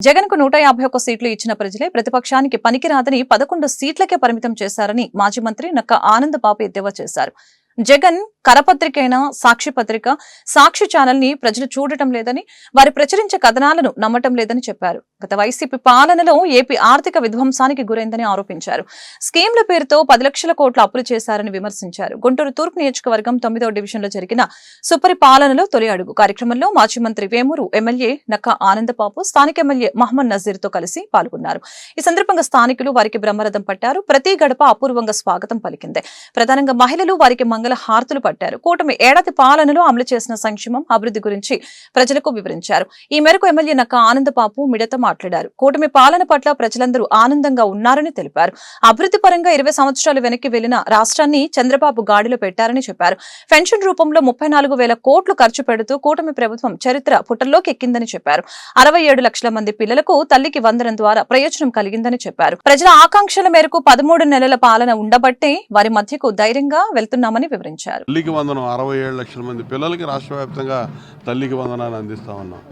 జగన్కు నూట యాభై ఒక్క సీట్లు ఇచ్చిన ప్రజలే ప్రతిపక్షానికి పనికిరాదని పదకొండు సీట్లకే పరిమితం చేశారని మాజీ మంత్రి నక్క ఆనందబాబు ఎద్దేవా చేశారు జగన్ కరపత్రికైన సాక్షి పత్రిక సాక్షి ఛానల్ని ప్రజలు చూడటం లేదని వారి ప్రచురించే కథనాలను నమ్మటం లేదని చెప్పారు. గత వైసీపీ పాలనలో ఏపీ ఆర్థిక విధ్వంసానికి గురైందని ఆరోపించారు. స్కీమ్ల పేరుతో పది లక్షల కోట్ల అప్పులు చేశారని విమర్శించారు. గుంటూరు తూర్పు నియోజకవర్గం తొమ్మిదవ డివిజన్లో జరిగిన సుపరిపాలనలో తొలి అడుగు కార్యక్రమంలో మాజీ మంత్రి వేమూరు ఎమ్మెల్యే నక్క ఆనందపాపు స్థానిక ఎమ్మెల్యే మహమ్మద్ నజీర్తో కలిసి పాల్గొన్నారు. ఈ సందర్భంగా స్థానికులు వారికి బ్రహ్మరథం పట్టారు. ప్రతి గడప అపూర్వంగా స్వాగతం పలికింది. ప్రధానంగా మహిళలు వారికి మంగళ హారతులు పట్టారు. కూటమి ఏడాది పాలనలో అమలు చేసిన సంక్షేమం అభివృద్ధి గురించి ప్రజలకు వివరించారు. ఈ మేరకు ఎమ్మెల్యే నక్క ఆనందపాపు మిడత మాట్లాడారు. కూటమి పాలన పట్ల ప్రజలందరూ ఆనందంగా ఉన్నారని తెలిపారు. అభివృద్ధి పరంగా ఇరవై సంవత్సరాలు వెనక్కి వెళ్ళిన రాష్ట్రాన్ని చంద్రబాబు గాడిలో పెట్టారని చెప్పారు. పెన్షన్ రూపంలో ముప్పై నాలుగు వేల కోట్లు ఖర్చు పెడుతూ కూటమి ప్రభుత్వం చరిత్ర పుటల్లోకి ఎక్కిందని చెప్పారు. అరవై ఏడు లక్షల మంది పిల్లలకు తల్లికి వందనం ద్వారా ప్రయోజనం కలిగిందని చెప్పారు. ప్రజల ఆకాంక్షల మేరకు పదమూడు నెలల పాలన ఉండబట్టే వారి మధ్యకు ధైర్యంగా వెళ్తున్నామని వివరించారు. తల్లికి వందనం అరవై ఏడు లక్షల మంది పిల్లలకి రాష్ట్ర వ్యాప్తంగా తల్లికి వందనాన్ని అందిస్తా ఉన్నాం.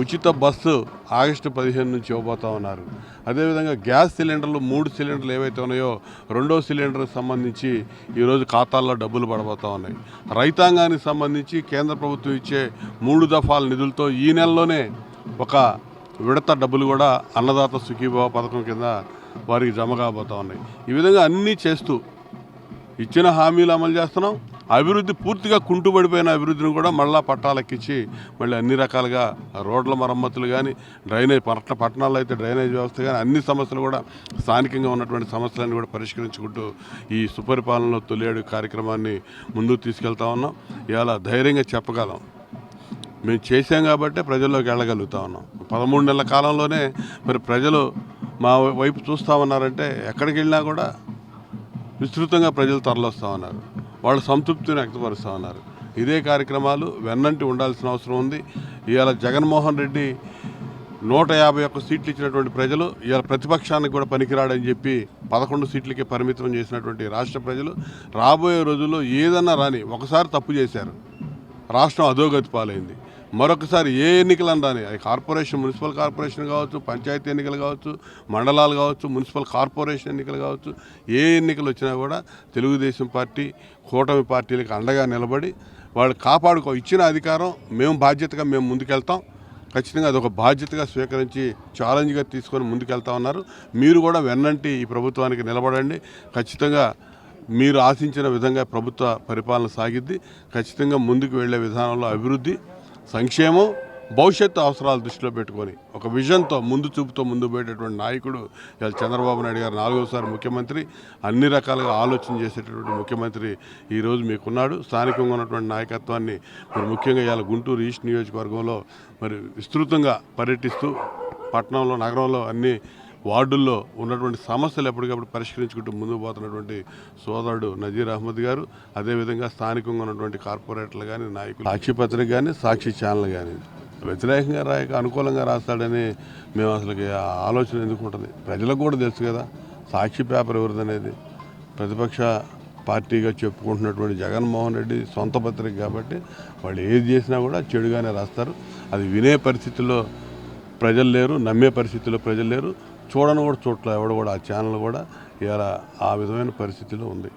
ఉచిత బస్సు ఆగస్టు పదిహేను నుంచి ఇవ్వబోతా ఉన్నారు. అదేవిధంగా గ్యాస్ సిలిండర్లు మూడు సిలిండర్లు ఏవైతే ఉన్నాయో రెండో సిలిండర్కి సంబంధించి ఈరోజు ఖాతాల్లో డబ్బులు పడబోతా ఉన్నాయి. రైతాంగానికి సంబంధించి కేంద్ర ప్రభుత్వం ఇచ్చే మూడు దఫాల నిధులతో ఈ నెలలోనే ఒక విడత డబ్బులు కూడా అన్నదాత సుఖీభావ పథకం కింద వారికి జమ కాబోతా ఉన్నాయి. ఈ విధంగా అన్నీ చేస్తూ ఇచ్చిన హామీలు అమలు చేస్తున్నాం. అభివృద్ధి పూర్తిగా కుంటుపడిపోయిన అభివృద్ధిని కూడా మళ్ళా పట్టాలెక్కించి మళ్ళీ అన్ని రకాలుగా రోడ్ల మరమ్మతులు కానీ డ్రైనేజ్ పట్టణ పట్టణాల్లో అయితే డ్రైనేజ్ వ్యవస్థ కానీ అన్ని సమస్యలు కూడా స్థానికంగా ఉన్నటువంటి సమస్యలన్నీ కూడా పరిష్కరించుకుంటూ ఈ సుపరిపాలనలో తొలియాడు కార్యక్రమాన్ని ముందుకు తీసుకెళ్తా ఉన్నాం. ఇవాళ ధైర్యంగా చెప్పగలం. మేము చేసాం కాబట్టి ప్రజల్లోకి వెళ్ళగలుగుతా ఉన్నాం. పదమూడు నెలల కాలంలోనే మరి ప్రజలు మా వైపు చూస్తా ఉన్నారంటే ఎక్కడికి వెళ్ళినా కూడా విస్తృతంగా ప్రజలు తరలిస్తూ ఉన్నారు వాళ్ళ సంతృప్తిని వ్యక్తపరుస్తూ ఉన్నారు ఇదే కార్యక్రమాలు వెన్నంటి ఉండాల్సిన అవసరం ఉంది. ఇవాళ జగన్మోహన్ రెడ్డి నూట యాభై ఒక్క సీట్లు ఇచ్చినటువంటి ప్రజలు ఇవాళ ప్రతిపక్షానికి కూడా పనికిరాడని చెప్పి పదకొండు సీట్లకే పరిమితం చేసినటువంటి రాష్ట్ర ప్రజలు రాబోయే రోజుల్లో ఏదన్నా రాని ఒకసారి తప్పు చేశారు. రాష్ట్రం అధోగతి పాలైంది మరొకసారి ఏ ఎన్నికలు రాని అది కార్పొరేషన్ మున్సిపల్ కార్పొరేషన్ కావచ్చు పంచాయతీ ఎన్నికలు కావచ్చు మండలాలు కావచ్చు మున్సిపల్ కార్పొరేషన్ ఎన్నికలు కావచ్చు ఏ ఎన్నికలు వచ్చినా కూడా తెలుగుదేశం పార్టీ కూటమి పార్టీలకు అండగా నిలబడి వాళ్ళు కాపాడుకో ఇచ్చిన అధికారం మేము బాధ్యతగా మేము ముందుకెళ్తాం. ఖచ్చితంగా అదొక బాధ్యతగా స్వీకరించి ఛాలెంజ్గా తీసుకొని ముందుకెళ్తా ఉన్నారు. మీరు కూడా వెన్నంటి ఈ ప్రభుత్వానికి నిలబడండి. ఖచ్చితంగా మీరు ఆశించిన విధంగా ప్రభుత్వ పరిపాలన సాగిద్ది. ఖచ్చితంగా ముందుకు వెళ్ళే విధానంలో అభివృద్ధి. సంక్షేమం భవిష్యత్తు అవసరాలు దృష్టిలో పెట్టుకొని ఒక విజన్తో ముందు చూపుతో ముందు పోయేటటువంటి నాయకుడు ఇవాళ చంద్రబాబు నాయుడు గారు నాలుగోసారి ముఖ్యమంత్రి. అన్ని రకాలుగా ఆలోచన చేసేటటువంటి ముఖ్యమంత్రి ఈరోజు మీకున్నాడు. స్థానికంగా ఉన్నటువంటి నాయకత్వాన్ని మరి ముఖ్యంగా ఇవాళ గుంటూరు ఈస్ట్ నియోజకవర్గంలో మరి విస్తృతంగా పర్యటిస్తూ పట్టణంలో నగరంలో అన్ని వార్డుల్లో ఉన్నటువంటి సమస్యలు ఎప్పటికప్పుడు పరిష్కరించుకుంటూ ముందుకు పోతున్నటువంటి సోదరుడు నజీర్ అహ్మద్ గారు అదేవిధంగా స్థానికంగా ఉన్నటువంటి కార్పొరేటర్లు కానీ నాయకులు సాక్షి పత్రిక కానీ సాక్షి ఛానల్ కానీ వ్యతిరేకంగా రాయక అనుకూలంగా రాస్తాడని మేము అసలుకి ఆ ఆలోచన ఎందుకు ఉంటుంది? ప్రజలకు కూడా తెలుసు కదా సాక్షి పేపర్ ఎవరిదనేది ప్రతిపక్ష పార్టీగా చెప్పుకుంటున్నటువంటి జగన్మోహన్ రెడ్డి సొంత పత్రిక కాబట్టి వాళ్ళు ఏది చేసినా కూడా చెడుగానే రాస్తారు. అది వినే పరిస్థితుల్లో ప్రజలు లేరు నమ్మే పరిస్థితుల్లో ప్రజలు లేరు. చూడని కూడా చూడలే ఎవడు కూడా ఆ ఛానల్ కూడా ఇలా ఆ విధమైన పరిస్థితిలో ఉంది.